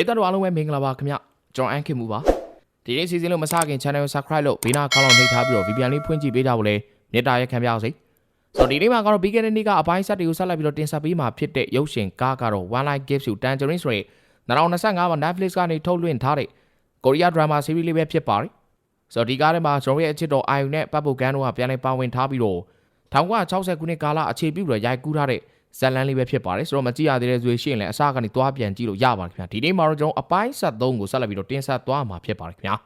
ရိသတ်တို့အားလုံးပဲမင်္ဂလာပါခင်ဗျကျွန်တော်အန်ခင်မူပါဒီနေ့စီစဉ်လို့မစခင် channel ကို subscribe လို့ဘေးနာခေါင်းလောက်နှိပ်ထားပြီးတော့ VPN လေးဖွင့်ကြည့်ပေးကြဖို့လဲမေတ္တာရက်ခံပြအောင်စေဆိုတော့ဒီနေ့မှာကတော့ပြီးခဲ့တဲ့နေ့ကအပိုင်းဆက်တွေကိုဆက်လက်ပြီးတော့တင်ဆက်ပေးမှာဖြစ်တဲ့ရုပ်ရှင်ကားကတော့ One Life Gives You Tangerine ဆိုတဲ့2025မှာ Netflix ကနေထုတ်လွှင့်ထားတဲ့ကိုရီးယား drama series လေးပဲဖြစ်ပါတယ်ဆိုတော့ဒီကားထဲမှာကျွန်တော်ရဲ့အချစ်တော်အာယုန်နဲ့ပတ်ပုတ်ကန်တို့ကပြန်လည်ပါဝင်ထားပြီးတော့1960ခုနှစ်ကာလအခြေပြုပြီးတော့ရိုက်ကူးထားတဲ့ ဇက်လန်လေးပဲဖြစ်ပါတယ်ဆိုတော့မကြည့်ရသေးတဲ့ဆိုရင်လည်းအစကနေသွားပြန်ကြည့်လို့ရပါတယ်ခင်ဗျာဒီနေ့မှာတော့ကျွန်တော်အပိုင်း73ကိုဆက်လက်ပြီးတော့တင်ဆက်သွားမှာဖြစ်ပါတယ်ခင်ဗျာ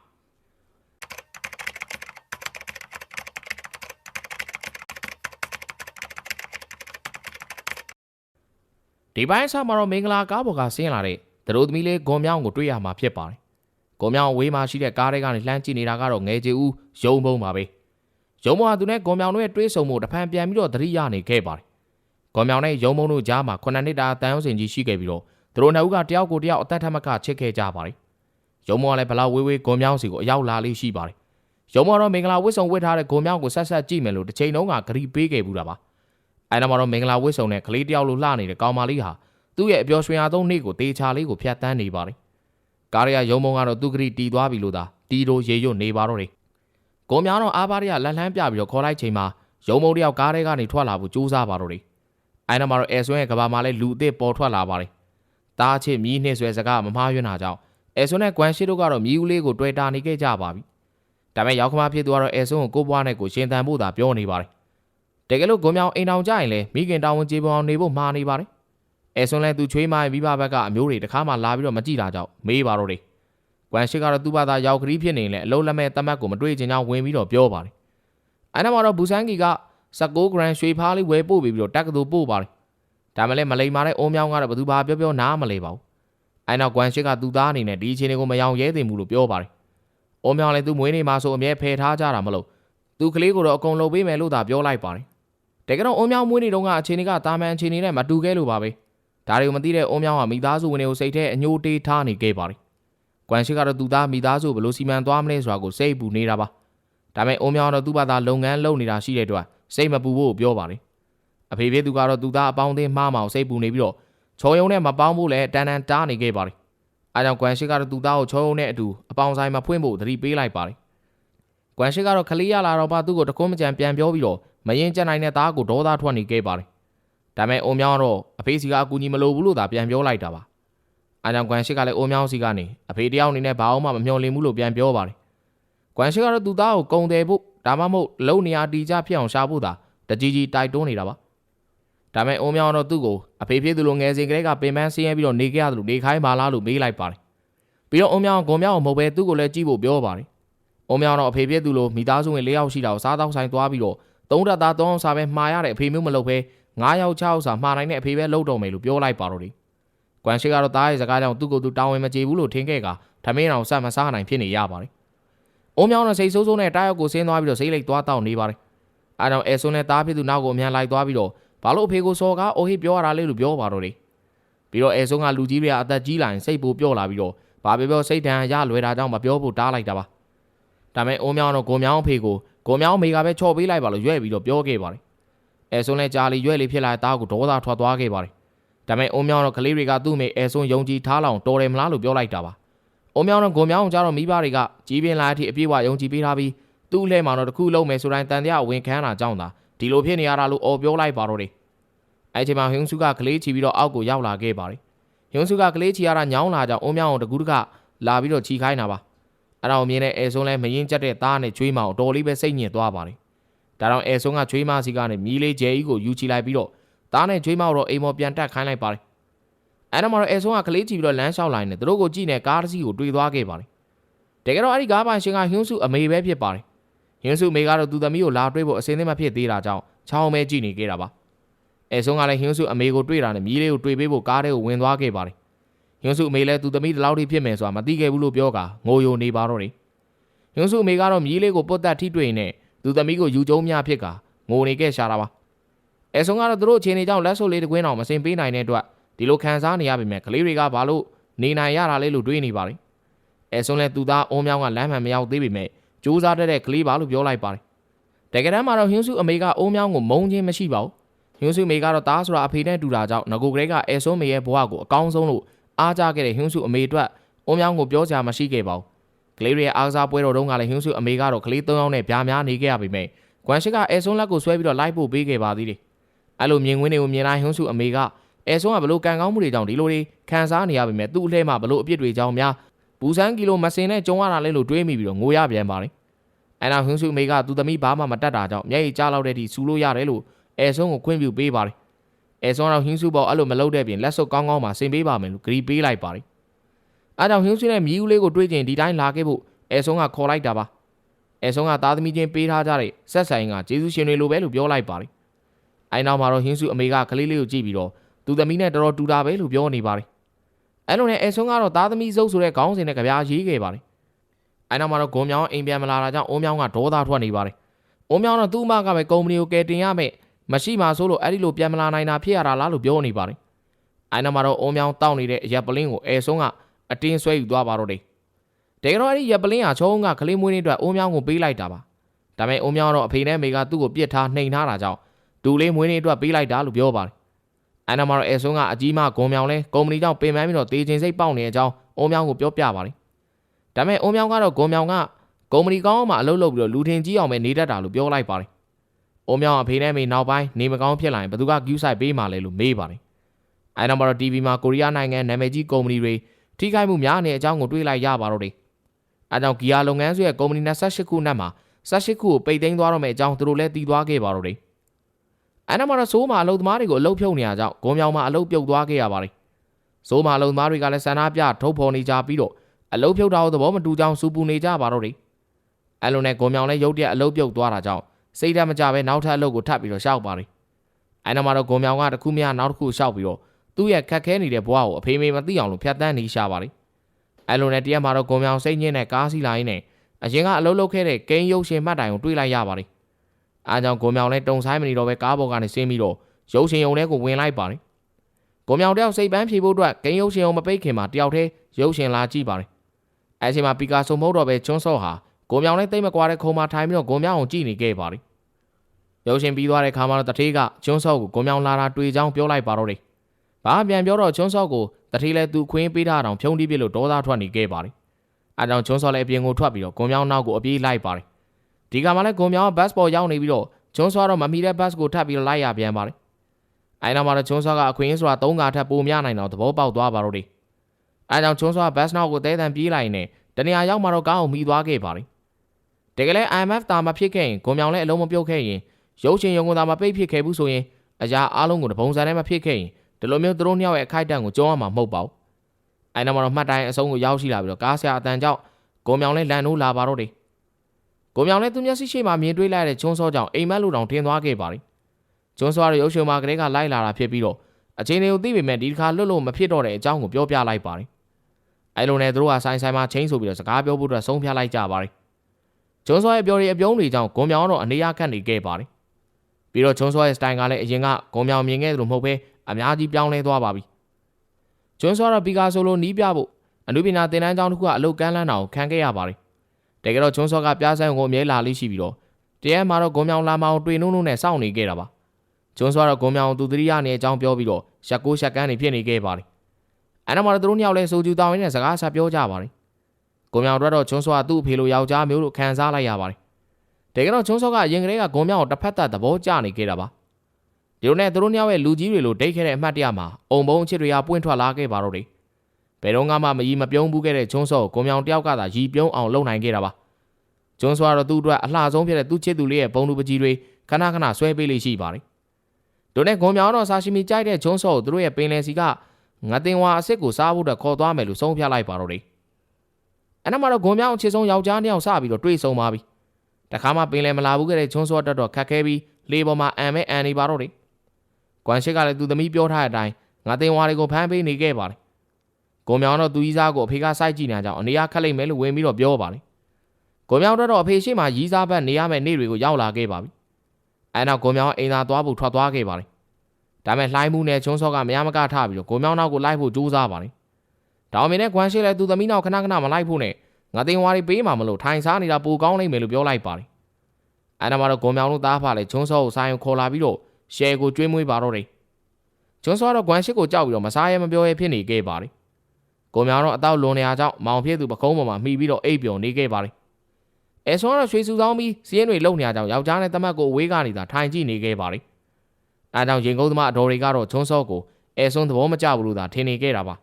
ဒီပိုင်းအစမှာတော့မင်္ဂလာကားပေါ်ကဆင်းလာတဲ့သတို့သမီးလေးဂွန်မြောင်းကိုတွေ့ရမှာဖြစ်ပါတယ်ဂွန်မြောင်းအဝေးမှာရှိတဲ့ကားတွေကနေလှမ်းကြည့်နေတာကတော့ငယ်ချေဦးရုံဘုံပါပဲရုံဘုံကသူနဲ့ဂွန်မြောင်းတို့ရဲ့တွေးဆုံမှုတဖန်ပြန်ပြီးတော့သတိရနေခဲ့ပါတယ် ကွန်မြောင်နဲ့ရုံမုံတို့ကြားမှာခုနှစ်နှစ်တာတန်ရုံးစင်ကြီးရှိခဲ့ပြီးတော့သူတို့နှစ်ဦးကတယောက်ကိုတယောက်အသက်ထက်မကချစ်ခဲ့ကြပါတယ်။ရုံမုံကလည်းဘလောက်ဝေးဝေးကွန်မြောင်စီကိုအရောက်လာလေးရှိပါတယ်။ရုံမုံကတော့မင်္ဂလာဝတ်ဆောင်ဝတ်ထားတဲ့ကွန်မြောင်ကိုဆက်ဆက်ကြည့်မယ်လို့တစ်ချိန်လုံးကဂရီပေးခဲ့ဘူးတာပါ။အဲနောက်မှာတော့မင်္ဂလာဝတ်ဆောင်တဲ့ကလေးတယောက်လိုလှနေတဲ့ကောင်မလေးဟာသူ့ရဲ့အပျော်ရွှင်အားသုံးနေ့ကိုတေချာလေးကိုဖျက်ဆီးနေပါတယ်။ကားရရုံမုံကတော့သူ့ဂရီတီသွားပြီလို့သာတီတို့ရေရွတ်နေပါတော့တယ်။ကွန်မြောင်တော့အားပါးရလက်လှမ်းပြပြီးတော့ခေါ်လိုက်ချိန်မှာရုံမုံတယောက်ကားထဲကနေထွက်လာဖို့ကြိုးစားပါတော့တယ်။ အဲနောက်မှာတော့အဲဆွဲရဲ့ကဘာမှာလည်းလူအစ်စ်ပေါ်ထွက်လာပါတယ်။တားချစ်မြီးနှိမ့်ဆွဲစကားမမှားယွင်းတာကြောင့်အဲဆွဲနဲ့ကွမ်ရှိတို့ကတော့မြီးဦးလေးကိုတွေ့တာနေခဲ့ကြပါပြီ။ဒါပေမဲ့ရောက်ခမဖြစ်သူကတော့အဲဆွဲကိုကိုပွားနဲ့ကိုရှင်တန်ဖို့သာပြောနေပါတယ်။တကယ်လို့ဂွန်မြောင်အိမ်တောင်ကြရင်လည်းမိခင်တောင်ဝင်ကြေပွန်အောင်နေဖို့မှားနေပါတယ်။အဲဆွဲလည်းသူချွေးမရဲ့မိဘဘက်ကအမျိုးတွေတခါမှလာပြီးတော့မကြည့်တာကြောင့်မေးပါတော့တယ်။ကွမ်ရှိကတော့သူ့ဘာသာရောက်ခရီးဖြစ်နေလဲအလုံးလက်မဲ့တမတ်ကိုမတွေ့ချင်ကြောင်းဝင်ပြီးတော့ပြောပါတယ်။အဲနောက်မှာတော့ဘူဆန်ကီက 16 gram ရွှေဖားလေးဝယ်ပို့ပြီးတော့တက်ကတူပို့ပါတယ်ဒါမှလည်းမလိမ္မာတဲ့အိုးမြောင်းကတော့ဘသူဘာပြောပြောနားမလဲပါဘူး။အဲနောက်ကွမ်ရှစ်ကသူ့သားအနေနဲ့ဒီအချိန်တွေကိုမယောင်ရဲသိမှုလို့ပြောပါတယ်။အိုးမြောင်းလည်းသူ့မွေးနေ့မှာဆိုအမြဲဖယ်ထားကြတာမလို့သူကလေးကိုတော့အကုန်လုပ်ပေးမယ်လို့သာပြောလိုက်ပါတယ်။တကယ်တော့အိုးမြောင်းမွေးနေ့တုန်းကအချိန်တွေကတာမန်အချိန်တွေနဲ့မတူခဲ့လို့ပါပဲ။ဒါတွေကိုမသိတဲ့အိုးမြောင်းကမိသားစုဝင်တွေကိုစိတ်ထဲအညှိုးတေးထားနေခဲ့ပါတယ်။ကွမ်ရှစ်ကတော့သူ့သားမိသားစုဘယ်လိုစီမံသွားမလဲဆိုတာကိုစိတ်ပူနေတာပါ။ဒါပေမဲ့အိုးမြောင်းကတော့သူ့ဘာသာလုပ်ငန်းလုပ်နေတာရှိတဲ့အတွက် စိတ်မပူဖို့ပြောပါတယ်။အဖေဖေသူကတော့သူသားအပေါင်းအသင်းမှားမအောင်စိတ်ပူနေပြီးတော့ချော်ယုံနဲ့မပေါင်းဖို့လည်းတန်တန်တားနေခဲ့ပါတယ်။အားကြောင့်ကွမ်ရှိကတော့သူသားကိုချော်ယုံနဲ့အတူအပေါင်းဆိုင်မှာဖွင့်ဖို့သတိပေးလိုက်ပါတယ်။ကွမ်ရှိကတော့ခလေးရလာတော့ပါသူ့ကိုတကွန်းမကြံပြန်ပြောပြီးတော့မရင်ကြက်နိုင်တဲ့သားကိုဒေါသထွက်နေခဲ့ပါတယ်။ဒါပေမဲ့အိုမြောင်းကတော့အဖေစီကအကူကြီးမလိုဘူးလို့သာပြန်ပြောလိုက်တာပါ။အားကြောင့်ကွမ်ရှိကလည်းအိုမြောင်းစီကနေအဖေတယောက်အနေနဲ့ဘာအောင်မှမမျှော်လင့်ဘူးလို့ပြန်ပြောပါတယ်။ ကွမ်ရှိကတော့သူသားကိုကုံတယ်ဖို့ဒါမှမဟုတ်လုံနေရာတီကြဖြစ်အောင်ရှာဖို့သာတကြီးကြီးတိုက်တွန်းနေတာပါ။ဒါမဲ့အုံးမြောင်းတော့သူ့ကိုအဖေဖြစ်သူလိုငယ်စဉ်ကလေးကပင်ပန်းဆင်းရဲပြီးတော့နေခဲ့ရတယ်လို့နေခိုင်းပါလားလို့မေးလိုက်ပါတယ်။ပြီးတော့အုံးမြောင်းကဂုံမြောင်းကိုမဟုတ်ပဲသူ့ကိုလည်းကြည့်ဖို့ပြောပါတယ်။အုံးမြောင်းတော့အဖေဖြစ်သူလိုမိသားစုဝင်၄ယောက်ရှိတာကိုစားတော့ဆိုင်သွားပြီးတော့သုံးတက်သားသုံးအောင်စားပဲမှားရတဲ့အဖေမျိုးမလုပ်ပဲ၅ယောက်၆ယောက်စာမှားနိုင်တဲ့အဖေပဲလုပ်တော်မယ်လို့ပြောလိုက်ပါတော့တယ်။ကွမ်ရှိကတော့တားရဲ့စကားကြောင့်သူ့ကိုယ်သူတောင်းဝင်မကြေဘူးလို့ထင်ခဲ့ကထမင်းအောင်ဆက်မစားနိုင်ဖြစ်နေရပါတယ်။ အုံးမြောင်းတော့စိတ်ဆိုးဆိုးနဲ့တားရောက်ကိုဆင်းသွားပြီးတော့စိတ်လိတ်သွားတောက်နေပါတယ်။အဲတော့အဲဆွန်းနဲ့တားဖြစ်သူနောက်ကိုအမြန်လိုက်သွားပြီးတော့ဘာလို့အဖေကိုစော်ကားအိုဟိပြောရတာလဲလို့ပြောပါတော့တယ်ပြီးတော့အဲဆုံးကလူကြီးတွေကအသက်ကြီးလာရင်စိတ်ပူပြော့လာပြီးတော့ဘာပြောပြောစိတ်တန်ရလွယ်တာကြောင့်မပြောဖို့တားလိုက်တာပါဒါမဲ့အိုးမြောင်းတော့ကိုမြောင်းအဖေကိုကိုမြောင်းအမေကပဲချော့ပေးလိုက်ပါလို့ရွဲ့ပြီးတော့ပြောခဲ့ပါတယ်အဲဆုံးလဲကြားလီရွဲ့လေးဖြစ်လာတဲ့တားကိုဒေါသထွက်သွားခဲ့ပါတယ်ဒါမဲ့အိုးမြောင်းတော့ကလေးတွေကသူ့အမေအဲဆုံးယုံကြည်ထားလောက်တော်တယ်မလားလို့ပြောလိုက်တာပါ အိုးမြောင်းတော့ကိုမြောင်းကြတော့မိဘတွေကကြီးပင်လာတဲ့အထိအပြည့်အဝယုံကြည်ပေးထားပြီးသူ့အလှဲမှာတော့တခုလုံးမယ်ဆိုတိုင်းတန်တရားဝင်ခံတာကြောင့်သာဒီလိုဖြစ်နေရတာလို့အော်ပြောလိုက်ပါတော့တယ်အဲ့ချိန်မှာဟွန်းစုကကလေးချီပြီးတော့အောက်ကိုရောက်လာခဲ့ပါတယ်။ဟွန်းစုကကလေးချီရတာညောင်းလာကြောင့်အုံးမြောင်းအောင်တကူးတကလာပြီးတော့ချီခိုင်းတာပါ။အဲ့ဒါကိုမြင်တဲ့အဲဆုံးလဲမရင်ကျက်တဲ့သားနဲ့ချွေးမအောင်တော်လေးပဲစိတ်ညစ်သွားပါတယ်။ဒါတော့အဲဆုံးကချွေးမစီကနေမီးလေးကျဲကြီးကိုယူချီလိုက်ပြီးတော့သားနဲ့ချွေးမတော့အိမ်မော်ပြန်တက်ခိုင်းလိုက်ပါတယ်။ အဲ့ဒါမှတော့အဲဆုံးကကလေးချီပြီးတော့လမ်းလျှောက်လာနေတယ်သူတို့ကိုကြည့်နေကားတစ်စီးကိုတွေ့သွားခဲ့ပါတယ်။တကယ်တော့အဲ့ဒီကားပိုင်ရှင်ကဟွန်းစုအမေပဲဖြစ်ပါတယ်။ဟွန်းစုအမေကတော့သူသမီးကိုလာတွေ့ဖို့အစင်းသင်းမဖြစ်သေးတာကြောင့်ချောင်းမဲကြည့်နေခဲ့တာပါ။အဲဆုံးကလည်းဟင်းစုအမေကိုတွေ့တာနဲ့မြီးလေးကိုတွေ့ပေးဖို့ကားထဲကိုဝင်သွားခဲ့ပါတယ်။ဟင်းစုအမေလည်းသူသမီးဒီလောက်ထိဖြစ်မယ်ဆိုတာမသိခဲ့ဘူးလို့ပြောကငိုယိုနေပါတော့တယ်။ဟင်းစုအမေကတော့မြီးလေးကိုပုတ်တက်ထိတွေ့နေသူသမီးကိုယူကျုံများဖြစ်ကငိုနေခဲ့ရှာတာပါ။အဲဆုံးကတော့သူတို့အချိန်တွေကြောင့်လက်ဆုပ်လေးတစ်ကွင်းအောင်မစင်ပေးနိုင်တဲ့အတွက် ဒီလိုခံစားနေရပေမဲ့ကလေးတွေကဘာလို့နေနိုင်ရတာလဲလို့တွေးနေပါတယ်။အဲဆုံးလည်းသူသားအုံးမြောင်းကလမ်းမှန်မရောက်သေးပေမဲ့စူးစားတတ်တဲ့ကလေးပါလို့ပြောလိုက်ပါတယ်။တကယ်တမ်းမှာတော့ဟင်းစုအမေကအုံးမြောင်းကိုမုန်းခြင်းမရှိပါဘူး။ညွှန်းစုမေကတော့တားဆိုတာအဖေနဲ့တူတာကြောင့်ငကိုကလေးကအဲဆိုးမေရဲ့ဘဝကိုအကောင်းဆုံးလို့အားကြခဲ့တဲ့ဟွန်းစုအမေအတွက်အုံးမြောင်းကိုပြောစရာမရှိခဲ့ပါဘူးကလေးတွေရဲ့အားကစားပွဲတော်တုန်းကလည်းဟွန်းစုအမေကတော့ကလေး၃ယောက်နဲ့ပြားများနေခဲ့ရပေမဲ့ကွမ်ရှစ်ကအဲဆွန်းလက်ကိုဆွဲပြီးတော့လိုက်ဖို့ပေးခဲ့ပါသေးတယ်အဲ့လိုမြင်ကွင်းတွေကိုမြင်လိုက်ဟွန်းစုအမေက အဲဆွန်းကဘလို့ကန်ကောင်းမှုတွေကြောင့်ဒီလိုတွေခံစားနေရပေမဲ့သူ့အလှဲမှာဘလို့အပြစ်တွေကြောင့်များဘူဆန်ကီလိုမစင်နဲ့ကျုံရတာလဲလို့တွေးမိပြီးတော့ငိုရပြန်ပါတယ်အဲ့နောက်ဟွန်းစုအမေကသူ့သမီးဘာမှမတတ်တာကြောင့်မျက်ရည်ကျလောက်တဲ့အထိစူလို့ရတယ်လို့အဲဆွန်းကိုခွင့်ပြုပေးပါတယ်အဲဆွန်းတော့ဟင်းစုပေါ်အဲ့လိုမလုပ်တဲ့ပြင်လက်စုပ်ကောင်းကောင်းမှဆင်ပေးပါမယ်လို့ဂရီပေးလိုက်ပါတယ်အားကြောင့်ဟင်းစုနဲ့မြီးဦးလေးကိုတွေးကျင်ဒီတိုင်းလာခဲ့ဖို့အဲဆွန်းကခေါ်လိုက်တာပါအဲဆွန်းကသားသမီးချင်းပေးထားကြတဲ့ဆက်ဆိုင်ကကျေးဇူးရှင်တွေလိုပဲလို့ပြောလိုက်ပါတယ်အဲနောက်မှာတော့ဟင်းစုအမေကကလေးလေးကိုကြည့်ပြီးတော့ သူသမီးနဲ့တော်တော်တူတာပဲလို့ပြောနေပါတယ်အဲ့လိုနဲ့အဲဆွန်းကတော့သားသမီးစုပ်ဆိုတဲ့ခေါင်းစဉ်နဲ့ကြပြားရေးခဲ့ပါတယ်အဲနောက်မှာတော့ဂွန်မြောင်းအိမ်ပြန်မလာတာကြောင့်အိုးမြောင်းကဒေါသထွက်နေပါတယ်အိုးမြောင်းတော့သူ့အမကပဲကုမ္ပဏီကိုကယ်တင်ရမယ်မရှိမှဆိုလို့အဲ့ဒီလိုပြန်မလာနိုင်တာဖြစ်ရတာလားလို့ပြောနေပါတယ်အဲနောက်မှာတော့အိုးမြောင်းတောက်နေတဲ့အရက်ပလင်းကိုအဲဆွန်းကအတင်းဆွဲယူသွားပါတော့တယ်တကယ်တော့အဲ့ဒီရက်ပလင်းဟာချုံးကကလေးမွေးနေ့အတွက်အိုးမြောင်းကိုပေးလိုက်တာပါဒါပေမဲ့အိုးမြောင်းတော့အဖေနဲ့မေကသူ့ကိုပြစ်ထားနှိမ်ထားတာကြောင့်ဒူလေးမွေးနေ့အတွက်ပေးလိုက်တာလို့ပြောပါတယ် အဲနောက်မှာတော့အဲဆွန်းကအကြီးမဂုံမြောင်လဲကုမ္ပဏီကြောင့်ပင်ပန်းပြီးတော့တေချင်စိတ်ပေါက်နေတဲ့အကြောင်းအိုးမြောင်းကိုပြောပြပါတယ်ဒါပေမဲ့အိုးမြောင်းကတော့ဂုံမြောင်ကကုမ္ပဏီကောင်းအောင်မှအလုပ်လုပ်ပြီးတော့လူထင်ကြီးအောင်ပဲနေတတ်တာလို့ပြောလိုက်ပါတယ်။အိုးမြောင်အဖေနဲ့မေနောက်ပိုင်းနေမကောင်းဖြစ်လာရင်ဘယ်သူက queue site ပေးမှလဲလို့မေးပါတယ်။အဲနောက်မှာတော့ TV မှာကိုရီးယားနိုင်ငံနာမည်ကြီးကုမ္ပဏီတွေထိခိုက်မှုများနေတဲ့အကြောင်းကိုတွေးလိုက်ရပါတော့တယ်။အဲကြောင့်ဂီယာလုပ်ငန်းစုရဲ့ကုမ္ပဏီ28ခုနဲ့မှာ18ခုကိုပိတ်သိမ်းသွားတော့မယ့်အကြောင်းသူတို့လည်းတည်သွားခဲ့ပါတော့တယ်။ အဲနောက်မှာတော့စိုးမာအလုပ်သမားတွေကိုအလုပ်ဖြုတ်နေရကြောင်းဂုံမြောင်မှာအလုပ်ပြုတ်သွားခဲ့ရပါတယ်။စိုးမာအလုပ်သမားတွေကလည်းဆန္ဒပြထုတ်ဖော်နေကြပြီးတော့အလုပ်ဖြုတ်တာကိုသဘောမတူကြောင်းစူပူနေကြပါတော့တယ်။အဲလိုနဲ့ဂုံမြောင်လည်းရုတ်တရက်အလုပ်ပြုတ်သွားတာကြောင့်စိတ်ဓာတ်မကြပဲနောက်ထပ်အလုပ်ကိုထပ်ပြီးတော့ရှောက်ပါတယ်။အဲနောက်မှာတော့ဂုံမြောင်ကတစ်ခုမှနောက်တစ်ခုရှောက်ပြီးတော့သူ့ရဲ့ခက်ခဲနေတဲ့ဘဝကိုအဖေမေမသိအောင်လို့ဖြတ်တန်းနေရှာပါတယ်။အဲလိုနဲ့တရက်မှာတော့ဂုံမြောင်စိတ်ညစ်တဲ့ကားစီးလာရင်းနဲ့အရင်ကအလုပ်လုပ်ခဲ့တဲ့ကိန်းရုပ်ရှင်မှတ်တိုင်ကိုတွေ့လိုက်ရပါတယ်။ အားကြောင့်ဂုံမြောင်လည်းတုံဆိုင်မနေတော့ပဲကားပေါ်ကနေဆင်းပြီးတော့ရုပ်ရှင်ရုံထဲကိုဝင်လိုက်ပါတယ်။ဂုံမြောင်တယောက်စိတ်ပန်းဖြေဖို့အတွက်ကိန်းရုပ်ရှင်ရုံမပိတ်ခင်မှာတယောက်တည်းရုပ်ရှင်လာကြည့်ပါတယ်။အဲချိန်မှာပီကာဆိုမဟုတ်တော့ပဲကျွန်းစော့ဟာဂုံမြောင်နဲ့တိတ်မကွာတဲ့ခုံမှာထိုင်ပြီးတော့ဂုံမြောင်ကိုကြည့်နေခဲ့ပါတယ်။ရုပ်ရှင်ပြီးသွားတဲ့ခါမှာတော့တထေးကကျွန်းစော့ကိုဂုံမြောင်လာတာတွေ့ကြောင်းပြောလိုက်ပါတော့တယ်။ဘာပြန်ပြောတော့ကျွန်းစော့ကိုတထေးလည်းသူခွင်းပေးထားအောင်ဖြုံးတီးပြလို့ဒေါသထွက်နေခဲ့ပါတယ်။အဲကြောင့်ကျွန်းစော့လည်းအပြင်ကိုထွက်ပြီးတော့ဂုံမြောင်နောက်ကိုအပြေးလိုက်ပါတယ်။ ဒီကမှလည်းဂုံမြောင်ကဘတ်ပေါ်ရောက်နေပြီးတော့ကျွန်းစော့တော့မမီတဲ့ဘတ်ကိုထပ်ပြီးလိုက်ရပြန်ပါတယ်။အဲနောက်မှာတော့ကျွန်းစော့ကအခွင့်အရေးဆိုတာ၃ခါထပ်ပိုများနိုင်တော့သဘောပေါက်သွားပါတော့တယ်။အဲကြောင့်ကျွန်းစော့ကဘတ်နောက်ကိုတဲတန်ပြေးလိုက်နေတနေရာရောက်မှတော့ကားအောင်မိသွားခဲ့ပါတယ်။တကယ်လဲ IMF တာမဖြစ်ခဲ့ရင်ဂုံမြောင်လည်းအလုံးမပြုတ်ခဲ့ရင်ရုပ်ရှင်ရုံကသာမပိတ်ဖြစ်ခဲ့ဘူးဆိုရင်အရာအားလုံးကိုတပုံစံနဲ့မဖြစ်ခဲ့ရင်ဒီလိုမျိုးသူတို့နှစ်ယောက်ရဲ့အခိုက်အတန့်ကိုကြောရမှာမဟုတ်ပါဘူး။အဲနောက်မှာတော့မှတ်တိုင်းအဆုံးကိုရောက်ရှိလာပြီးတော့ကားဆရာအတန်ကြောင့်ဂုံမြောင်လည်းလန်နိုးလာပါတော့တယ်။ ဂုံမြောင်လည်းသူမျက်စိရှိမှမြင်တွေ့လိုက်တဲ့ကျွန်းစောကြောင့်အိမ်မက်လူတောင်ထင်သွားခဲ့ပါတယ်။ကျွန်းစောရဲ့ရုပ်ရှင်မှာကလေးကလိုက်လာတာဖြစ်ပြီးတော့အချင်းတွေကိုသိပေမဲ့ဒီတစ်ခါလွတ်လို့မဖြစ်တော့တဲ့အကြောင်းကိုပြောပြလိုက်ပါတယ်။အဲလိုနဲ့သူတို့ကဆိုင်ဆိုင်မှာချင်းဆိုပြီးတော့စကားပြောဖို့အတွက်ဆုံးဖြတ်လိုက်ကြပါတယ်။ကျွန်းစောရဲ့ပြောရအပြုံးတွေကြောင့်ဂုံမြောင်တော့အနေရခတ်နေခဲ့ပါတယ်။ပြီးတော့ကျွန်းစောရဲ့စတိုင်ကလည်းအရင်ကဂုံမြောင်မြင်ခဲ့သလိုမဟုတ်ဘဲအများကြီးပြောင်းလဲသွားပါပြီ။ကျွန်းစောတော့ပီကာဆိုလိုနီးပြဖို့အနုပညာသင်တန်းကျောင်းတစ်ခုကအလုတ်ကမ်းလန်းတာကိုခံခဲ့ရပါတယ်။ တကယ်တော့ကျွန်းစောကပြားဆိုင်ကိုအမြဲလာလေးရှိပြီးတော့တရားမှာတော့ဂုံမြောင်လာမအောင်တွေ့နှုံနှုံနဲ့စောင့်နေခဲ့တာပါ။ကျွန်းစောတော့ဂုံမြောင်သူတရိယာနေအကြောင်းပြောပြီးတော့ရက်ကိုရှက်ကန်းနေဖြစ်နေခဲ့ပါတယ်။အဲနောက်မှာတော့သူတို့ညောက်လဲစိုးကျူတောင်းရင်းနဲ့စကားဆက်ပြောကြပါတယ်။ဂုံမြောင်တို့တော့ကျွန်းစောကသူ့အဖေလိုယောက်ျားမျိုးလို့ခံစားလိုက်ရပါတယ်။တကယ်တော့ကျွန်းစောကအရင်ကတည်းကဂုံမြောင်ကိုတစ်ဖက်သက်သဘောကျနေခဲ့တာပါ။ဒီလိုနဲ့သူတို့ညောက်ရဲ့လူကြီးတွေလိုဒိတ်ခဲ့တဲ့အမှတ်တရမှာအုံဘုံအချစ်တွေကပွင့်ထွက်လာခဲ့ပါတော့တယ်။ ဘယ်တော့မှမရီမပြုံးဘူးခဲ့တဲ့ကျွန်းစောကိုဂုံမြောင်တယောက်ကသာရီပြုံးအောင်လုပ်နိုင်ခဲ့တာပါ။ကျွန်းစောကတော့သူ့အတွက်အလှဆုံးဖြစ်တဲ့သူ့ချစ်သူလေးရဲ့ဘုံလူပကြီးတွေခဏခဏဆွဲပေးလိမ့်ရှိပါတယ်။တို့နဲ့ဂုံမြောင်တော့ဆာရှိမီကြိုက်တဲ့ကျွန်းစောကိုသူတို့ရဲ့ပင်လယ်စီကငါတင်ဝါအစ်စ်ကိုစားဖို့အတွက်ခေါ်သွားမယ်လို့ဆုံးဖြတ်လိုက်ပါတော့တယ်။အဲ့နောက်မှာတော့ဂုံမြောင်ချစ်ဆုံးယောက်ျားနှစ်ယောက်စပြီးတော့တွေ့ဆုံပါပြီ။တခါမှပင်လယ်မလာဘူးခဲ့တဲ့ကျွန်းစောတက်တော့ခက်ခဲပြီးလေပေါ်မှာအံမဲအံနေပါတော့တယ်။ကွမ်ရှစ်ကလည်းသူသမီးပြောထားတဲ့အတိုင်းငါတင်ဝါတွေကိုဖမ်းပေးနေခဲ့ပါတယ်။ ဂုံမြောင်တော့သူကြီးစားကိုအဖေကစိုက်ကြည့်နေကြအောင်အနေရခက်လိုက်မယ်လို့ဝင်ပြီးတော့ပြောပါတယ်။ဂုံမြောင်တော့အဖေရှိမှရီးစားဘက်နေရမယ့်နေ့တွေကိုရောက်လာခဲ့ပါပြီ။အဲနောက်ဂုံမြောင်အိမ်သာသွားဖို့ထွက်သွားခဲ့ပါတယ်ဒါမဲ့လှိုင်းမှုနဲ့ချုံးစောကမရမကထပြီးတော့ကိုမြောင်းနောက်ကိုလိုက်ဖို့ကြိုးစားပါတယ်။ဒါအမေနဲ့ကွမ်ရှိလဲသူသမီးနောက်ခဏခဏမလိုက်ဖို့နဲ့ငါတင်ဝါရီပေးမှာမလို့ထိုင်စားနေတာပိုကောင်းနိုင်မယ်လို့ပြောလိုက်ပါတယ်။အဲဒါမှတော့ကိုမြောင်းတို့သားဖလဲချုံးစောကိုဆိုင်ကိုခေါ်လာပြီးတော့ရှယ်ကိုကျွေးမွေးပါတော့တယ်။ချုံးစောကတော့ကွမ်ရှိကိုကြောက်ပြီးတော့မစားရဲမပြောရဲဖြစ်နေခဲ့ပါတယ် ကိုမြောင်တော့အတော့လွန်နေရကြောင့်မောင်ဖြစ်သူပကုံးပေါ်မှာမှီပြီးတော့အိပ်ပျော်နေခဲ့ပါတယ်။အဲဆွမ်းကတော့ရွှေစုဆောင်ပြီးစီးရင်တွေလုံနေရကြောင်းယောက်ျားနဲ့တမတ်ကိုအဝေးကနေသာထိုင်ကြည့်နေခဲ့ပါတယ်။အဲကြောင့်ရင်ကုန်းသမားအတော်တွေကတော့ချွန်းစောကိုအဲဆွမ်းသဘောမကျဘူးလို့သာထင်နေခဲ့တာပါ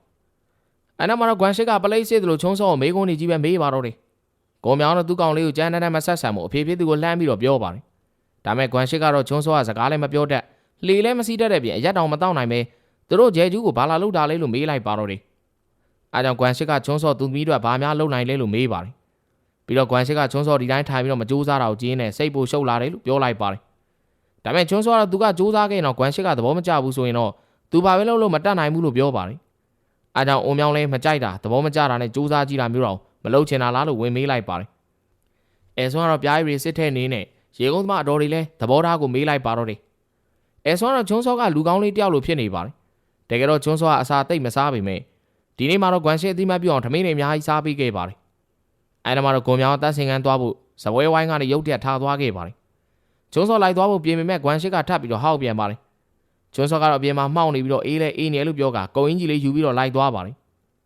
။အဲနောက်မှာတော့ဂွမ်ရှိကပလိတ်စစ်သလိုချွန်းစောကိုမေးခွန်းနေကြီးပဲမေးပါတော့တယ်။ကိုမြောင်တော့သူ့ကောင်လေးကိုကြမ်းတမ်းမဆက်ဆံမှုအဖေဖြစ်သူကိုလှမ်းပြီးတော့ပြောပါတယ်။ဒါမဲ့ဂွမ်ရှိကတော့ချွန်းစောကစကားလည်းမပြောတတ်လေလည်းမစီးတတ်တဲ့ပြင်အရက်တောင်မတောက်နိုင်ပဲသူတို့ဂျဲကျူးကိုဘာလာလုပ်တာလဲလို့မေးလိုက်ပါတော့တယ်။ အဲကြောင့်ဂွမ်ရှိကချွန်းစောသူသမီးတို့ကဘာများလုပ်နိုင်လဲလို့မေးပါတယ်။ပြီးတော့ဂွမ်ရှိကချွန်းစောဒီတိုင်းထိုင်ပြီးတော့မကြိုးစားတာကိုကြည့်နေစိတ်ပူရှုပ်လာတယ်လို့ပြောလိုက်ပါတယ်။ဒါမဲ့ချွန်းစောကတော့သူကကြိုးစားခဲ့ရင်တော့ဂွမ်ရှိကသဘောမကျဘူးဆိုရင်တော့သူဘာပဲလုပ်လို့မတတ်နိုင်ဘူးလို့ပြောပါတယ်။အဲကြောင့်အုံမြောင်းလဲမကြိုက်တာသဘောမကျတာနဲ့ကြိုးစားကြည့်တာမျိုးတော့မလုပ်ချင်တာလားလို့ဝင်မေးလိုက်ပါတယ်။အဲဆွမ်းကတော့ပြားရီစစ်ထဲနေနဲ့ရေကုန်းသမားအတော်တွေလဲသဘောထားကိုမေးလိုက်ပါတော့တယ်။အဲဆွမ်းကတော့ချွန်းစောကလူကောင်းလေးတယောက်လိုဖြစ်နေပါတယ်။တကယ်တော့ချွန်းစောကအစာတိတ်မစားပေမဲ့ ဒီနေ့မှာတော့ဂွမ်ရှစ်အသီးမပြုတ်အောင်ထမင်းတွေအများကြီးစားပေးခဲ့ပါတယ်။အဲဒါမှတော့ဂွန်မြောင်အသက်ဆင်ကန်းသွားဖို့ဇပွဲဝိုင်းကနေရုတ်တရက်ထားသွားခဲ့ပါတယ်။ချွန်းစောလိုက်သွားဖို့ပြင်ပေမဲ့ဂွမ်ရှစ်ကထပ်ပြီးတော့ဟောက်ပြန်ပါတယ်။ချွန်းစောကတော့အပြင်မှာမှောက်နေပြီးတော့အေးလဲအေးနေလို့ပြောကကုံအင်းကြီးလေးယူပြီးတော့လိုက်သွားပါတယ်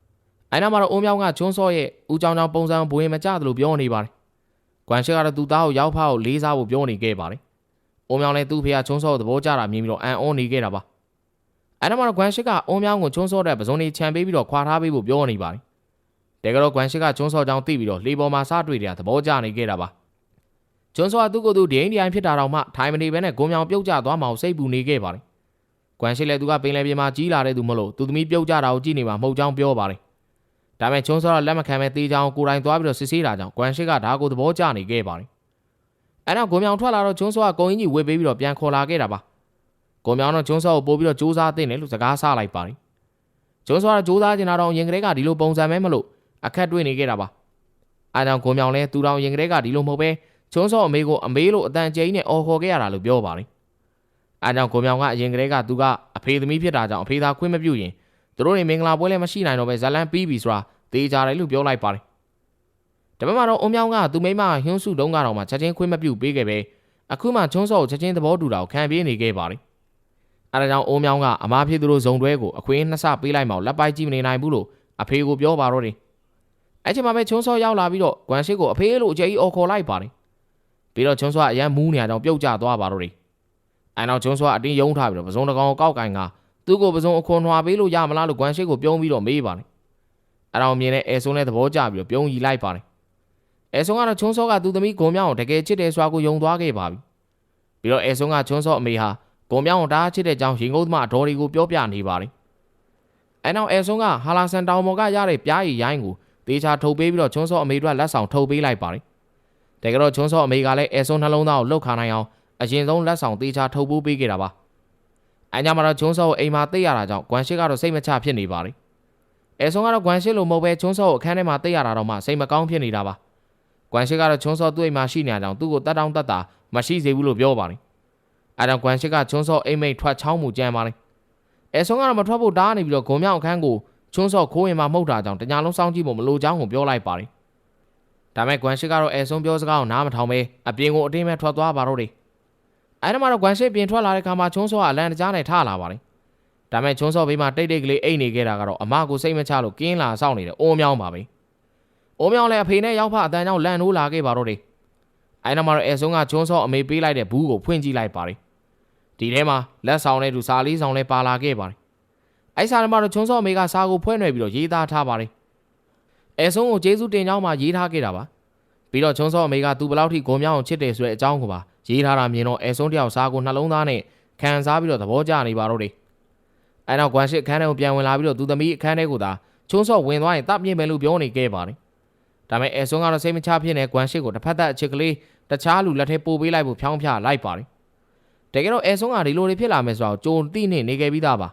။အဲနောက်မှာတော့အိုးမြောင်ကချွန်းစောရဲ့ဦးချောင်းချောင်းပုံစံဘွေမကျသလိုပြောနေပါတယ်။ဂွမ်ရှစ်ကတော့သူ့သားကိုရောက်ဖားကိုလေးစားဖို့ပြောနေခဲ့ပါတယ်။အိုးမြောင်လည်းသူ့ဖေကချွန်းစောကိုသဘောကျတာမြင်ပြီးတော့အန်အောနေခဲ့တာပါ။ အဲနောက်မှာတော့ဂွမ်ရှစ်ကအိုးမြောင်ကိုချွန်းစောတဲ့ပစုံနေခြံပေးပြီးတော့ခွာထားပေးဖို့ပြောနေပါတယ်။တကယ်တော့ဂွမ်ရှစ်ကချွန်းစောကြောင်သိပြီးတော့လေပေါ်မှာစားတွေ့တယ်သဘောကျနေခဲ့တာပါ။ချွန်းစောကသူ့ကိုယ်သူဒိန်းဒီအိုင်ဖြစ်တာတော့မှထိုင်မနေဘဲနဲ့ဂုံမြောင်ပြုတ်ကျသွားမှအောင်စိတ်ပူနေခဲ့ပါတယ်။ဂွမ်ရှစ်လည်းသူကပင်လယ်ပြင်မှာကြီးလာတဲ့သူမလို့သူသမီးပြုတ်ကျတာကိုကြည့်နေမှာမဟုတ်ကြောင်းပြောပါတယ်။ဒါပေမဲ့ချွန်းစောကလက်မခံပဲတေးချောင်းကိုယ်တိုင်သွားပြီးတော့စစ်ဆေးတာကြောင့်ဂွမ်ရှစ်ကဒါကိုသဘောကျနေခဲ့ပါတယ်။အဲနောက်ဂုံမြောင်ထွက်လာတော့ချွန်းစောကကုံကြီးကြီးဝေပေးပြီးတော့ပြန်ခေါ်လာခဲ့တာပါ။ ဂုံမြောင်တော့ချွန်းစောကိုပို့ပြီးတော့စူးစမ်းသိတယ်လို့စကားဆလိုက်ပါတယ်။ချွန်းစောကစူးစမ်းကျင်တာတော့ရင်ကလေးကဒီလိုပုံစံမဲမလို့အခက်တွေ့နေခဲ့တာပါ။အဲကြောင့်ဂုံမြောင်လည်းသူတော်ရင်ကလေးကဒီလိုမဟုတ်ပဲချွန်းစောအမေကိုအမေလို့အတန်ကျိန်းနဲ့အော်ခေါ်ခဲ့ရတာလို့ပြောပါတယ်။အဲကြောင့်ဂုံမြောင်ကအရင်ကလေးကသူကအဖေသမီးဖြစ်တာကြောင့်အဖေသာခွင့်မပြုရင်သူတို့တွေမင်္ဂလာပွဲလည်းမရှိနိုင်တော့ပဲဇလန်ပြီးပြီဆိုတာသေချာတယ်လို့ပြောလိုက်ပါတယ်။ဒါပေမဲ့တော့အုံမြောင်ကသူမိမဟွန်းစုတုံးကတော့မှချက်ချင်းခွင့်မပြုပေးခဲ့ပဲအခုမှချွန်းစောကိုချက်ချင်းသဘောတူတာကိုခံပြေးနေခဲ့ပါတယ်။ အဲဒါကြောင့်အုံမြောင်ကအမားဖြစ်သူတို့ဇုံတွဲကိုအခွင့်နှစ်ဆပေးလိုက်မှလက်ပိုက်ကြည့်မနေနိုင်ဘူးလို့အဖေကိုပြောပါတော့တယ်။အဲ့ချိန်မှာပဲချွန်းစောရောက်လာပြီးတော့ဂွမ်ရှိကိုအဖေလို့အကျယ်ကြီးအော်ခေါ်လိုက်ပါတယ်။ပြီးတော့ချွန်းစောကအရန်မူးနေအောင်ပြုတ်ကျသွားပါတော့တယ်။အဲနောက်ချွန်းစောအတင်းယုံထားပြီးတော့ပစုံတကောင်ကိုကောက်ကင်ကသူ့ကိုပစုံအခွန်ထွာပေးလို့ရမလားလို့ဂွမ်ရှိကိုပြုံးပြီးတော့မေးပါတယ်။အဲတော့မြင်တဲ့အဲဆုံးနဲ့သဘောကျပြီးတော့ပြုံးရီလိုက်ပါတယ်။အဲဆုံးကတော့ချွန်းစောကသူ့သမီးဂုံမြောင်ကိုတကယ်ချစ်တယ်ဆိုတာကိုယုံသွားခဲ့ပါပြီ။ပြီးတော့အဲဆုံးကချွန်းစောအမေဟာ ဂုံမြောင်ကိုတားချစ်တဲ့ကြောင်းရင်ကုန်းသမားအတော်တွေကိုပြောပြနေပါတယ်။အဲနောက်အဲဆုံးကဟာလာဆန်တောင်ပေါ်ကရတဲ့ပြားရည်ရိုင်းကိုတေချာထုတ်ပေးပြီးတော့ချွန်းစောအမေတို့လက်ဆောင်ထုတ်ပေးလိုက်ပါတယ်။တကယ်တော့ချွန်းစောအမေကလည်းအဲဆုံးနှလုံးသားကိုလှုပ်ခါနိုင်အောင်အရင်ဆုံးလက်ဆောင်တေချာထုတ်ပိုးပေးခဲ့တာပါ။အဲညမှာတော့ချွန်းစောကိုအိမ်မှာတိတ်ရတာကြောင့်ဂွမ်ရှိကတော့စိတ်မချဖြစ်နေပါတယ်။အဲဆုံးကတော့ဂွမ်ရှိလိုမဟုတ်ပဲချွန်းစောကိုအခန်းထဲမှာတိတ်ရတာတော့မှစိတ်မကောင်းဖြစ်နေတာပါ။ဂွမ်ရှိကတော့ချွန်းစောသူ့အိမ်မှာရှိနေကြအောင်သူ့ကိုတတ်တောင်းတတ်တာမရှိစေဘူးလို့ပြောပါတယ်။ အဲတော့ဂွမ်ရှိကချွန်းစောအိမ်မိတ်ထွက်ချောင်းမူကြမ်းပါတယ်။အဲဆုံးကတော့မထွက်ဖို့တားနေပြီးတော့ဂုံမြောင်အခန်းကိုချွန်းစောခိုးရင်မှမဟုတ်တာကြောင့်တညာလုံးစောင်းကြည့်ဖို့မလိုချောင်းကိုပြောလိုက်ပါတယ်။ဒါမဲ့ဂွမ်ရှိကတော့အဲဆုံးပြောစကားကိုနားမထောင်ပဲအပြင်ကိုအတင်းမဲ့ထွက်သွားပါတော့တယ်။အဲဒါမှတော့ဂွမ်ရှိပြင်ထွက်လာတဲ့ခါမှာချွန်းစောကအလန်တကြားနဲ့ထလာပါတယ်။ဒါမဲ့ချွန်းစောဘေးမှာတိတ်တိတ်ကလေးအိတ်နေခဲ့တာကတော့အမကိုစိတ်မချလို့ကင်းလာစောင့်နေတဲ့အိုးမြောင်းပါပဲ။အိုးမြောင်းလည်းအဖေနဲ့ရောက်ဖအတန်းကြောင့်လန့်နိုးလာခဲ့ပါတော့တယ်။အဲဒါမှတော့အဲဆုံးကချွန်းစောအမေပေးလိုက်တဲ့ဘူးကိုဖွင့်ကြည့်လိုက်ပါတယ်။ ဒီထဲမှာလက်ဆောင်နဲ့သူစာလေးဆောင်လည်းပါလာခဲ့ပါတယ်။အဲ့စာထဲမှာတော့ချွန်းစောအမေကစာကိုဖွင့်နှွယ်ပြီးတော့ရေးသားထားပါတယ်။အဲဆုံးကိုကျေးဇူးတင်ကြောင်းမှရေးထားခဲ့တာပါ။ပြီးတော့ချွန်းစောအမေကသူဘလောက်ထိဂုံမြောင်းအောင်ချစ်တယ်ဆိုတဲ့အကြောင်းကိုပါရေးထားတာမြင်တော့အဲဆုံးတယောက်စာကိုနှလုံးသားနဲ့ခံစားပြီးတော့သဘောကျနေပါတော့တယ်။အဲနောက်ဂွမ်ရှစ်အခန်းထဲကိုပြန်ဝင်လာပြီးတော့သူသမီးအခန်းထဲကိုသာချွန်းစောဝင်သွားရင်တပ်ပြစ်မယ်လို့ပြောနေခဲ့ပါတယ်။ဒါပေမဲ့အဲဆုံးကတော့စိတ်မချဖြစ်နေဂွမ်ရှစ်ကိုတစ်ဖက်သက်အချစ်ကလေးတခြားလူလက်ထဲပို့ပေးလိုက်ဖို့ဖြောင်းဖြလိုက်ပါတယ်။ တကယ်တော့အဲဆုံးကဒီလိုတွေဖြစ်လာမယ်ဆိုတော့ကြုံတိနေနေခဲ့ပြီးသားပါ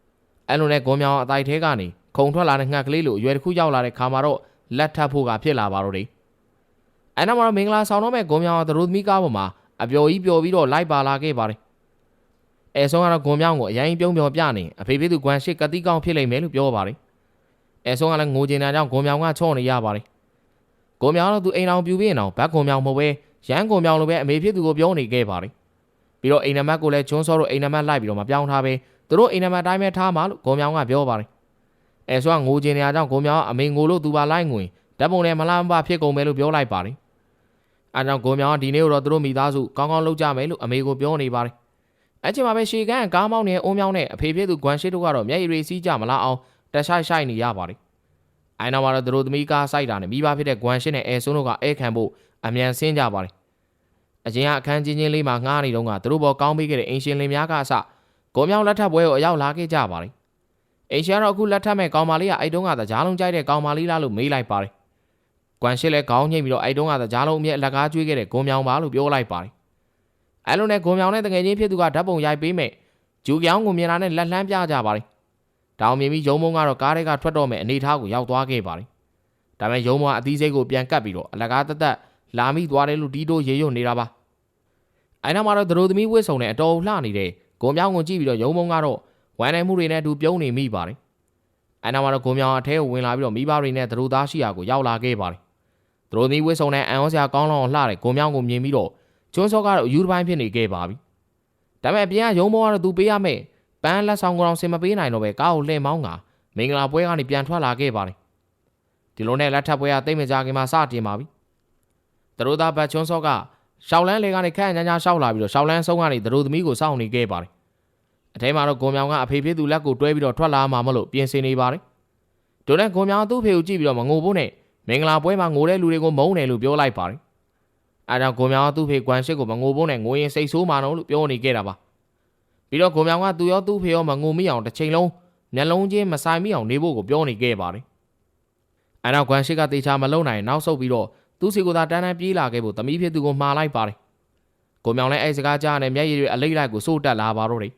။အဲလိုနဲ့ဂုံမြောင်အတိုက်ထဲကနေခုံထွက်လာတဲ့ငှက်ကလေးလိုအရွယ်တစ်ခုရောက်လာတဲ့ခါမှာတော့လက်ထပ်ဖို့ကဖြစ်လာပါတော့တယ်။အဲနောက်မှာတော့မင်္ဂလာဆောင်တော့မဲ့ဂုံမြောင်ကသရိုသမီးကားပေါ်မှာအပျော်ကြီးပျော်ပြီးတော့လိုက်ပါလာခဲ့ပါတယ်။အဲဆုံးကတော့ဂုံမြောင်ကိုအရင်ပြုံးပျော်ပြနေအဖေဖေသူဂွမ်ရှစ်ကတိကောင်းဖြစ်လိမ့်မယ်လို့ပြောပါတယ်။အဲဆုံးကလည်းငိုကျင်တာကြောင့်ဂုံမြောင်ကချော့နေရပါတယ်။ဂုံမြောင်တော့သူအိမ်အောင်ပြူပြီးရင်တော့ဘတ်ဂုံမြောင်မဟုတ်ပဲရန်ဂုံမြောင်လိုပဲအမေဖြစ်သူကိုပြောနေခဲ့ပါတယ်။ ပြီးတော့အိမ်နံပါတ်ကိုလည်းချွန်းစောတို့အိမ်နံပါတ်လိုက်ပြီးတော့မပြောင်းထားပဲသူတို့အိမ်နံပါတ်တိုင်းပဲထားမှာလို့ဂုံမြောင်ကပြောပါတယ်။အဲဆိုကငိုချင်နေရကြောင့်ကိုမြောင်ကအမေငိုလို့သူပါလိုက်ငွေဓာတ်ပုံနဲ့မလားမပဖြစ်ကုန်မယ်လို့ပြောလိုက်ပါတယ်အဲကြောင့်ကိုမြောင်ကဒီနေ့တော့သူတို့မိသားစုကောင်းကောင်းလုပ်ကြမယ်လို့အမေကိုပြောနေပါတယ်အဲ့ချိန်မှာပဲရှေကန်ကားမောင်းနေအုံးမြောင်းနဲ့အဖေဖြစ်သူဂွမ်ရှိတို့ကတော့မျက်ရည်တွေစီးကြမလားအောင်တက်ဆိုင်ဆိုင်နေရပါတယ်အဲနောက်မှာတော့သူတို့သမီးကားစိုက်တာနဲ့မိဘဖြစ်တဲ့ဂွမ်ရှိနဲ့အဲဆွန်းတို့ကအဲခံဖို့အမြန်ဆင်းကြပါတယ် အချင်းကအခန်းချင်းချင်းလေးမှာငှားနေတော့ကသူတို့ဘောကောင်းပေးခဲ့တဲ့အင်ရှင်လင်များကအစကိုမြောင်လက်ထပ်ပွဲကိုအရောက်လာခဲ့ကြပါတယ်အင်ရှင်ကတော့အခုလက်ထပ်မဲ့ကောင်မလေးကအဲ့တုန်းကတကြားလုံးကြိုက်တဲ့ကောင်မလေးလားလို့မေးလိုက်ပါတယ်ဂွမ်ရှိလည်းခေါင်းညှိပြီးတော့အဲ့တုန်းကတကြားလုံးအမြက်အလကားကျွေးခဲ့တဲ့ဂွန်မြောင်ပါလို့ပြောလိုက်ပါတယ်အဲလိုနဲ့ဂွန်မြောင်နဲ့တကယ်ချင်းဖြစ်သူကဓာတ်ပုံရိုက်ပေးမယ်ဂျူကြောင်ကိုမြင်လာနဲ့လက်လှမ်းပြကြပါတယ်တောင်မြင်ပြီးရုံမုံကတော့ကားတွေကထွက်တော့မယ်အနေထားကိုရောက်သွားခဲ့ပါတယ်ဒါပေမဲ့ရုံမုံကအသီးစိတ်ကိုပြန်ကပ်ပြီးတော့အလကားတက်တက်လာမိသွားတယ်လို့ဒီတိုးရေရွတ်နေတာပါ အဲနောက်မှာတော့သတို့သမီးဝစ်ဆုံနဲ့အတော်လှနေတဲ့ဂွန်မြောင်ကိုကြည့်ပြီးတော့ရုံမုံကတော့ဝမ်းနိုင်မှုတွေနဲ့အတူပြုံးနေမိပါတယ်အဲနောက်မှာတော့ဂွန်မြောင်အထဲကိုဝင်လာပြီးတော့မိဘတွေနဲ့သတို့သားရှိရာကိုရောက်လာခဲ့ပါတယ်သတို့သမီးဝစ်ဆုံနဲ့အန်ဩစရာကောင်းလောင်းလှတဲ့ဂွန်မြောင်ကိုမြင်ပြီးတော့ကျွန်းစောကတော့ယူတစ်ပိုင်းဖြစ်နေခဲ့ပါပြီဒါပေမဲ့အပြင်ကရုံမုံကတော့သူပေးရမယ်ပန်းလက်ဆောင်ကောင်စင်မပေးနိုင်တော့ပဲကားကိုလှည့်မောင်းကမင်္ဂလာပွဲကနေပြန်ထွက်လာခဲ့ပါတယ်ဒီလိုနဲ့လက်ထပ်ပွဲကတိတ်မကြခင်မှာစတင်ပါပြီသတို့သားဘတ်ချွန်းစောက ရှောက်လန်းလေကနေခန့်ညာညာရှောက်လာပြီးတော့ရှောက်လန်းဆုံးကနေသတို့သမီးကိုစောင့်နေခဲ့ပါတယ်အထဲမှာတော့ဂုံမြောင်ကအဖေဖြစ်သူလက်ကိုတွဲပြီးတော့ထွက်လာမှမလို့ပြင်ဆင်နေပါတယ်ဒိုနဲ့ဂုံမြောင်သူ့ဖေကိုကြည့်ပြီးတော့မငိုဖို့နဲ့မင်္ဂလာပွဲမှာငိုတဲ့လူတွေကိုမုန်းတယ်လို့ပြောလိုက်ပါတယ်အဲဒါဂုံမြောင်ကသူ့ဖေကွမ်ရှစ်ကိုမငိုဖို့နဲ့ငိုရင်စိတ်ဆိုးမှတော့လို့ပြောနေခဲ့တာပါပြီးတော့ဂုံမြောင်ကသူရောသူ့ဖေရောမငိုမိအောင်တစ်ချိန်လုံးမျက်လုံးချင်းမဆိုင်မိအောင်နေဖို့ကိုပြောနေခဲ့ပါတယ်အဲနောက်ကွမ်ရှစ်ကတေချာမလုံနိုင်နောက်ဆုတ်ပြီးတော့ သူ့စီကိုသာတန်းတန်းပြေးလာခဲ့ဖို့သမီးဖြစ်သူကိုမှားလိုက်ပါတယ်ကိုမြောင်လည်းအဲ့စကားကြားနဲ့မျက်ရည်တွေအလိမ့်လိုက်ကိုစိုးတက်လာပါတော့တယ်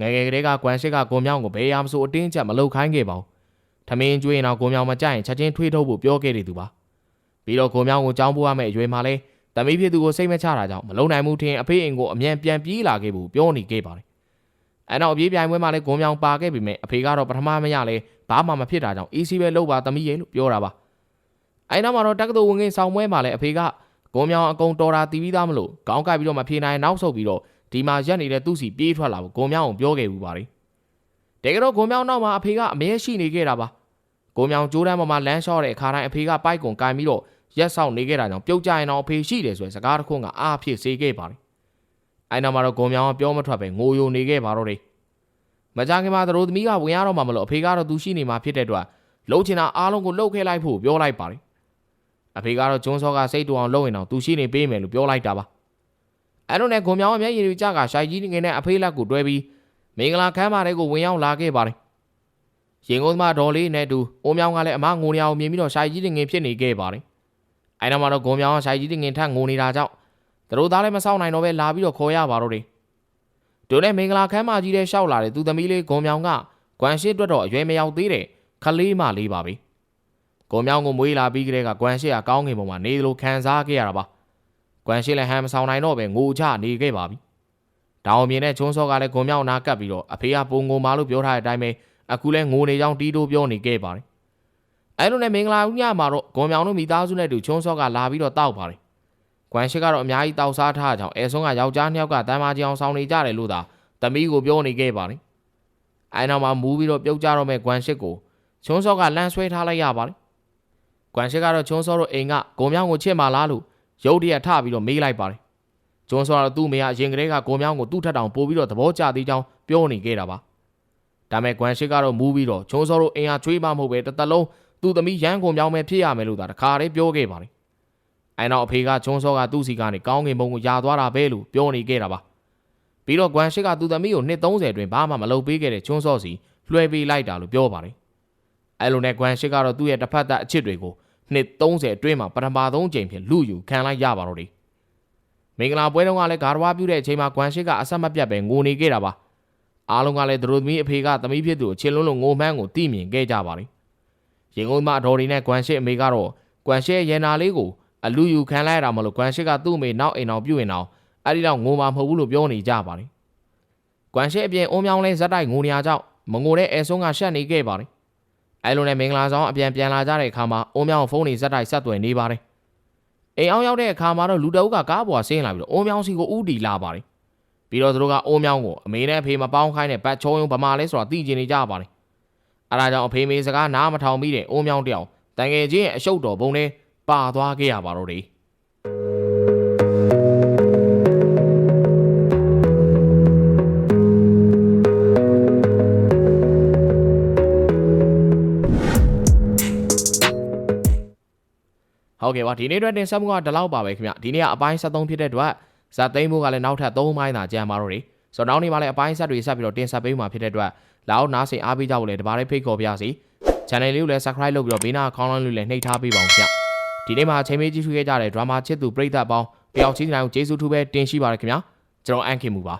ငယ်ငယ်ကလေးကကွမ်ရှစ်ကကိုမြောင်ကိုဘယ်ရမဆိုအတင်းချက်မလုပ်ခိုင်းခဲ့ပါဘူးထမင်းကျွေးရင်တော့ကိုမြောင်မကြိုက်ရင်ချက်ချင်းထွေးထုတ်ဖို့ပြောခဲ့တယ်သူပါပြီးတော့ကိုမြောင်ကိုကြောင်းပို့ရမယ့်အရွယ်မှာလဲသမီးဖြစ်သူကိုစိတ်မချတာကြောင့်မလုံနိုင်မှုထင်အဖေအိမ်ကိုအမြန်ပြန်ပြေးလာခဲ့ဖို့ပြောနေခဲ့ပါတယ်အဲနောက်အပြေးပြိုင်ပွဲမှာလည်းဂုံမြောင်ပါခဲ့ပြီမဲ့အဖေကတော့ပထမမရလဲဘာမှမဖြစ်တာကြောင့် easy ပဲလုပ်ပါသမီးရဲ့လို့ပြောတာပါ အဲနောက်မှာတော့တက္ကသိုလ်ဝင်ငင်းဆောင်ပွဲမှာလည်းအဖေကဂုံမြောင်အကုန်တော်တာတီးပြီးသားမလို့ကောင်းကပ်ပြီးတော့မဖြေနိုင်နောက်ဆုတ်ပြီးတော့ဒီမှာရက်နေတဲ့သူ့စီပြေးထွက်လာဖို့ဂုံမြောင်ကိုပြောခဲ့ဘူးပါတယ်တကယ်တော့ဂုံမြောင်နောက်မှာအဖေကအမဲရှိနေခဲ့တာပါဂုံမြောင်ကြိုးတန်းပေါ်မှာလမ်းလျှော့တဲ့အခါတိုင်းအဖေကပိုက်ကွန်ကင်ပြီးတော့ရက်ဆောင်နေခဲ့တာကြောင့်ပြုတ်ကြရင်တော့အဖေရှိတယ်ဆိုတဲ့စကားတစ်ခုကအားဖြစ်စေခဲ့ပါတယ်အဲနောက်မှာတော့ဂုံမြောင်ကပြောမထွက်ပဲငိုယိုနေခဲ့ပါတော့တယ်မကြခင်မှာသတို့သမီးကဝင်ရတော့မှမလို့အဖေကတော့သူရှိနေမှာဖြစ်တဲ့အတွက်လှုပ်ချင်တာအားလုံးကိုလှုပ်ခဲလိုက်ဖို့ပြောလိုက်ပါတယ် အဖေကတော့ကျွန်းစောကစိတ်တူအောင်လှုပ်ရင်တော့သူရှိနေပေးမယ်လို့ပြောလိုက်တာပါအဲ့တော့နဲ့ဂုံမြောင်ကမျက်ရည်တွေကြကရှိုက်ကြီးငယ်နဲ့အဖေလက်ကိုတွဲပြီးမင်္ဂလာခမ်းမတွေကိုဝင်ရောက်လာခဲ့ပါတယ်ရင်ကုန်သမားဒေါ်လေးနဲ့တူအိုးမြောင်ကလည်းအမငိုနေအောင်မြင်ပြီးတော့ရှိုက်ကြီးငယ်ဖြစ်နေခဲ့ပါတယ်အဲ့နောက်မှာတော့ဂုံမြောင်ကရှိုက်ကြီးငယ်ထက်ငိုနေတာကြောင့်သူတို့သားလည်းမဆောက်နိုင်တော့ပဲလာပြီးတော့ခေါ်ရပါတော့တယ်တို့နဲ့မင်္ဂလာခမ်းမကြီးတဲ့ရှောက်လာတဲ့သူသမီးလေးဂုံမြောင်ကကွမ်ရှစ်အတွက်တော့အရွယ်မရောက်သေးတဲ့ခလေးမလေးပါပဲ ဂုံမြောင်ကိုမွေးလာပြီးကတည်းကကွမ်ရှစ်ကကောင်းကင်ပုံမှာနေလို့ခံစားခဲ့ရတာပါကွမ်ရှစ်လည်းဟမ်မဆောင်နိုင်တော့ပဲငိုချနေခဲ့ပါပြီတောင်မြင်တဲ့ချုံးစောကလည်းဂုံမြောင်နာကပ်ပြီးတော့အဖေကပုံငိုမာလို့ပြောထားတဲ့အတိုင်းပဲအခုလဲငိုနေကြောင်းတီးတိုးပြောနေခဲ့ပါတယ်အဲလိုနဲ့မင်္ဂလာဦးညမှာတော့ဂုံမြောင်တို့မိသားစုနဲ့တူချုံးစောကလာပြီးတော့တောက်ပါတယ်ကွမ်ရှစ်ကတော့အများကြီးတောက်စားထားကြအောင်အဲဆုံးကယောက်ျားနှစ်ယောက်ကတမ်းမာကြီးအောင်ဆောင်နေကြတယ်လို့သာသမီးကိုပြောနေခဲ့ပါတယ်။အဲနောက်မှာမူးပြီးတော့ပြုတ်ကြတော့မဲ့ဂွမ်ရှစ်ကိုချုံးစောကလမ်းဆွဲထားလိုက်ရပါတယ်။ ဂွမ်ရှစ်ကတော့ချုံးစောတို့အိမ်ကဂုံမြောင်းကိုချစ်မှလားလို့ရုတ်တရက်ထပြီးတော့မေးလိုက်ပါတယ်။ချုံးစောကတော့သူ့မေကအရင်ကတည်းကဂုံမြောင်းကိုသူ့ထက်တောင်ပို့ပြီးတော့သဘောကျသေးကြောင်းပြောနေခဲ့တာပါ။ဒါမဲ့ဂွမ်ရှစ်ကတော့မူးပြီးတော့ချုံးစောတို့အိမ်ကချွေးမမဟုတ်ပဲတစ်သက်လုံးသူ့သမီးရန်ကုန်မြောင်းပဲဖြစ်ရမယ်လို့သာတခါတည်းပြောခဲ့ပါတယ်။အဲနောက်အဖေကချုံးစောကသူ့စီကနေကောင်းကင်ဘုံကိုယာသွားတာပဲလို့ပြောနေခဲ့တာပါ။ပြီးတော့ဂွမ်ရှစ်ကသူ့သမီးကိုနှစ်30အတွင်းဘာမှမလုပ်ပေးခဲ့တဲ့ကျွန်းစောစီလွှဲပေးလိုက်တာလို့ပြောပါတယ်အဲလိုနဲ့ဂွမ်ရှစ်ကတော့သူ့ရဲ့တစ်ဖက်သက်အချစ်တွေကို နှစ်30အတွင်းမှာပထမဆုံးချိန်ဖြင့်လူယူခံလိုက်ရပါတော့တယ်မင်္ဂလာပွဲတုန်းကလည်းဂါရဝါပြုတဲ့အချိန်မှာဂွမ်ရှစ်ကအဆက်မပြတ်ပဲငိုနေခဲ့တာပါအားလုံးကလည်းသူတို့သမီးအဖေကသမီးဖြစ်သူအချင်းလုံးလုံးငိုမှန်းကိုသိမြင်ခဲ့ကြပါတယ်ရင်ကုန်မအတော်ဒီနဲ့ဂွမ်ရှစ်အမေကတော့ဂွမ်ရှစ်ရဲ့ရန်နာလေးကိုအလူယူခံလိုက်ရတာမလို့ဂွမ်ရှစ်ကသူ့အမေနောက်အိမ်အောင်ပြုတ်ရင်တော့အဲ့ဒီတော့ငိုမှာမဟုတ်ဘူးလို့ပြောနေကြပါတယ်။ကွမ်ရှဲအပြင်အုံးမြောင်းလဲဇက်တိုက်ငိုနေရကြောင့်မငိုတဲ့အဲဆုံးကရှက်နေခဲ့ပါတယ်။ အဲ့လိုနဲ့မင်္ဂလာဆောင်အပြန်ပြန်လာကြတဲ့အခါမှာအုံးမြောင်းဖုန်းတွေဇက်တိုက်ဆက်သွယ်နေပါတယ်။အိမ်အောင်ရောက်တဲ့အခါမှာတော့လူတအုပ်ကကားပေါ်ဆင်းလာပြီးတော့အုံးမြောင်းစီကိုဥတီလာပါတယ်။ပြီးတော့သူတို့ကအုံးမြောင်းကိုအမေနဲ့အဖေမပေါင်းခိုင်းတဲ့ဘတ်ချုံယုံဗမာလဲဆိုတော့သိကျင်နေကြပါတယ်။အဲဒါကြောင့်အဖေမေစကားနားမထောင်မိတဲ့အိုးမြောင်းတယောက်တန်ငယ်ချင်းရဲ့အရှုပ်တော်ပုံနဲ့ပါသွားခဲ့ရပါတော့တယ် ဟုတ်ကဲ့ပါဒီနေ့အတွက်တင်ဆက်မှုကဒီလောက်ပါပဲခင်ဗျဒီနေ့ကအပိုင်း73ဖြစ်တဲ့အတွက်ဇာသိမ်းမှုကလည်းနောက်ထပ်3ပိုင်းသာကြံပါတော့တယ်ဆိုတော့နောက်နေ့မှလည်းအပိုင်းဆက်တွေဆက်ပြီးတော့တင်ဆက်ပေးမှာဖြစ်တဲ့အတွက်လောက်နားဆင်အားပေးကြဖို့လည်းတပါးလေးဖိတ်ခေါ်ပြစီ channel လေးကိုလည်း subscribe လုပ်ပြီးတော့ဘေးနားခေါင်းလောင်းလေးလည်းနှိပ်ထားပေးပါအောင်ခင်ဗျဒီနေ့မှာအချိန်မေးကြည့်ရှုခဲ့ကြတဲ့ drama ချစ်သူပရိသတ်ပေါင်းတယောက်ချင်းတိုင်းကိုကျေးဇူးထူးပဲတင်ရှိပါရခင်ဗျာကျွန်တော်အန်ခင်မူပါ